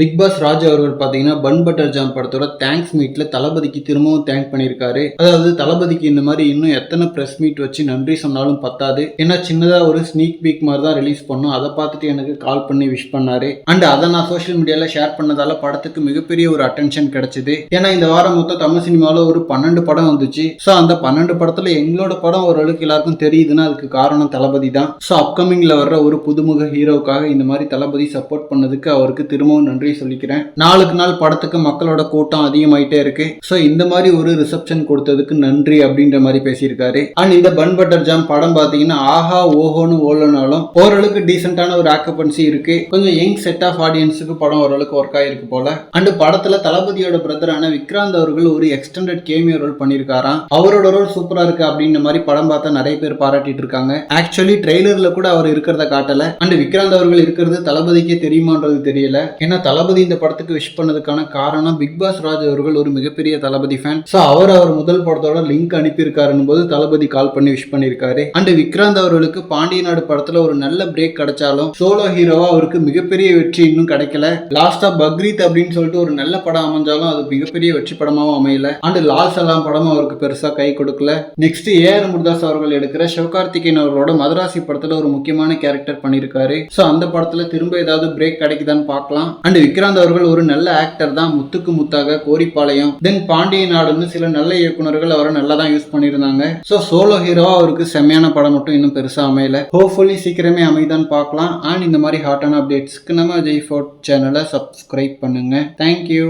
Big pass Raja அவர்கள் பார்த்தீங்கன்னா bun butter jam படத்தோட தேங்க்ஸ் மீட்ல தளபதிக்கு திரும்பவும் தேங்க் பண்ணியிருக்காரு. அதாவது தளபதிக்கு இந்த மாதிரி இன்னும் எத்தனை ப்ரெஸ் மீட் வச்சு நன்றி சொன்னாலும் பத்தாது. ஏன்னா சின்னதாக ஒரு ஸ்னீக் பீக் மாதிரி தான் ரிலீஸ் பண்ணோம். அதை பார்த்துட்டு எனக்கு கால் பண்ணி விஷ் பண்ணாரு. அண்ட் அதை நான் சோஷியல் மீடியாவில் ஷேர் பண்ணதால படத்துக்கு மிகப்பெரிய ஒரு அட்டென்ஷன் கிடைச்சது. ஏன்னா இந்த வாரம் மொத்தம் தமிழ் சினிமாவில் ஒரு பன்னெண்டு படம் வந்துச்சு. ஸோ அந்த பன்னெண்டு படத்தில் எங்களோட படம் ஓரளவுக்கு எல்லாருக்கும் தெரியுதுன்னா அதுக்கு காரணம் தளபதி தான். ஸோ அப்கமிங்கில் வர்ற ஒரு புதுமுக ஹீரோவுக்காக இந்த மாதிரி தளபதி சப்போர்ட் பண்ணதுக்கு அவருக்கு திரும்பவும் நன்றி சொல்லிக்கிறேன். நாளுக்கு நாள் படத்துக்கு மக்களோட கூட்டம் அதிகமாயிட்டே இருக்கு. ஸோ இந்த மாதிரி ஒரு ரிசப்ஷன் கொடுத்ததுக்கு நன்றி அப்படின்ற மாதிரி பேசியிருக்காரு. அண்ட் இந்த பன் பட்டர் ஜாம் படம் பார்த்தீங்கன்னா ஆஹா ஓஹோன்னு ஓலனாலும் ஓரளவுக்கு டீசென்டான ஒரு ஆக்கப்பன்சி இருக்கு. கொஞ்சம் யங் செட் ஆஃப் ஆடியன்ஸுக்கு படம் ஓரளவுக்கு ஒர்க் ஆயிருக்கு போல. அண்ட் படத்துல தளபதியோட பிரதரான விக்ராந்த் அவர்கள் ஒரு எக்ஸ்டெண்டட் கேமியோ ரோல் பண்ணியிருக்காராம். அவரோட ரோல் சூப்பரா இருக்கு அப்படின்ற மாதிரி படம் பார்த்தா நிறைய பேர் பாராட்டிட்டு இருக்காங்க. ஆக்சுவலி ட்ரெய்லர்ல கூட அவர் இருக்கிறத காட்டல. அண்ட் விக்ராந்த் அவர்கள் இருக்கிறது தளபதிக்கே தெரியுமான்றது தெரியல. ஏன்னா தளபதி இந்த படத்துக்கு விஷ் பண்ணதுக்கான காரணம் பிக் பாஸ் ராஜ் அவர்கள் ஒரு மிகப்பெரிய தளபதி ஃபேன் ஸோ அவர் அவர் முதல் படத்தோட லிங்க் அனுப்பியிருக்காருன்னு போது தளபதி கால் பண்ணி விஷ் பண்ணியிருக்காரு. அண்ட் விக்ராந்த் அவர்களுக்கு பாண்டிய நாடு படத்துல ஒரு நல்ல பிரேக் கிடைச்சாலும் சோலோ ஹீரோவா அவருக்கு மிகப்பெரிய வெற்றி இன்னும் கிடைக்கல. லாஸ்டா பக்ரீத் அப்படின்னு சொல்லிட்டு ஒரு நல்ல படம் அமைஞ்சாலும் அது மிகப்பெரிய வெற்றி படமாவும் அமையல. அண்ட் லால் சலாம் படமும் அவருக்கு பெருசா கை கொடுக்கல. நெக்ஸ்ட் ஏ ஆர் முருதாஸ் அவர்கள் எடுக்கிற சிவகார்த்திகேயன் அவர்களோட மதராசி படத்துல ஒரு முக்கியமான கேரக்டர் பண்ணியிருக்காரு. ஸோ அந்த படத்துல திரும்ப ஏதாவது பிரேக் கிடைக்குதான்னு பார்க்கலாம். அண்ட் விக்ராந்த் அவர்கள் ஒரு நல்ல ஆக்டர் தான். முத்துக்கு முத்தாக கோரிப்பாளையம் தென் பாண்டிய நாடுன்னு சில நல்ல இயக்குனர்கள் அவரை நல்லா தான் யூஸ் பண்ணியிருந்தாங்க. ஸோ சோலோ ஹீரோவா அவருக்கு செம்மையான படம் மட்டும் இன்னும் பெருசா அமையல. ஹோப்ஃபுல்லி சீக்கிரமே அமைதான்னு பார்க்கலாம். அண்ட் இந்த மாதிரி ஹாட்டான அப்டேட்ஸ்க்கு நம்ம ஜெய் ஃபோர்ட் சேனலை சப்ஸ்கிரைப் பண்ணுங்க. Thank you